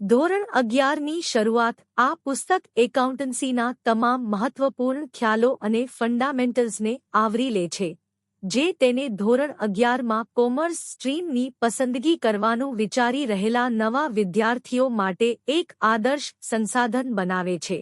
ધોરણ અગિયારની શરૂઆત, આ પુસ્તક એકાઉન્ટન્સીના તમામ મહત્વપૂર્ણ ખ્યાલો અને ફંડામેન્ટલ્સને આવરી લે છે, જે તેને ધોરણ અગિયારમાં કોમર્સ સ્ટ્રીમની પસંદગી કરવાનું વિચારી રહેલા નવા વિદ્યાર્થીઓ માટે એક આદર્શ સંસાધન બનાવે છે.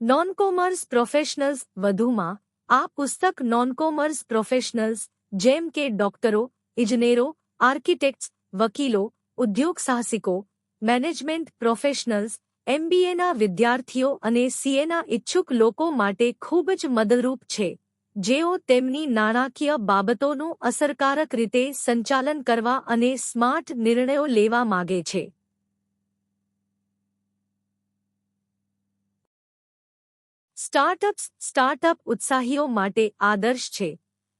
નોન કોમર્સ પ્રોફેશનલ્સ વધુમાં, આ પુસ્તક નોન કોમર્સ પ્રોફેશનલ્સ, જેમ કે ડોક્ટરો ઇજનેરો આર્કિટેક્ટ્સ વકીલો ઉદ્યોગ સાહસિકો મેનેજમેન્ટ પ્રોફેશનલ્સ એમબીએના વિદ્યાર્થીઓ અને સીએના ઇચ્છુક લોકો માટે ખૂબ જ મદદરૂપ છે, જેઓ તેમની નાણાકીય બાબતોનું અસરકારક રીતે સંચાલન કરવા અને સ્માર્ટ નિર્ણયો લેવા માગે છે. સ્ટાર્ટઅપ્સ સ્ટાર્ટઅપ ઉત્સાહીઓ માટે આદર્શ છે.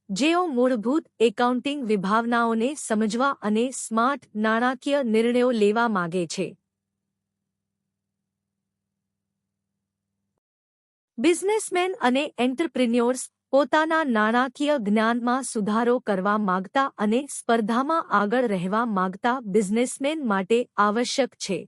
જેઓ મૂળભૂત એકાઉન્ટિંગ વિભાવનાઓને સમજવા અને સ્માર્ટ, નાણાકીય નિર્ણયો લેવા માગે છે. બિઝનેસમેન અને એન્ટરપ્રિન્યોર્સ પોતાના નાણાકીય જ્ઞાનમાં સુધારો કરવા માગતા અને સ્પર્ધામાં આગળ રહેવા માગતા બિઝનેસમેન માટે આવશ્યક છે.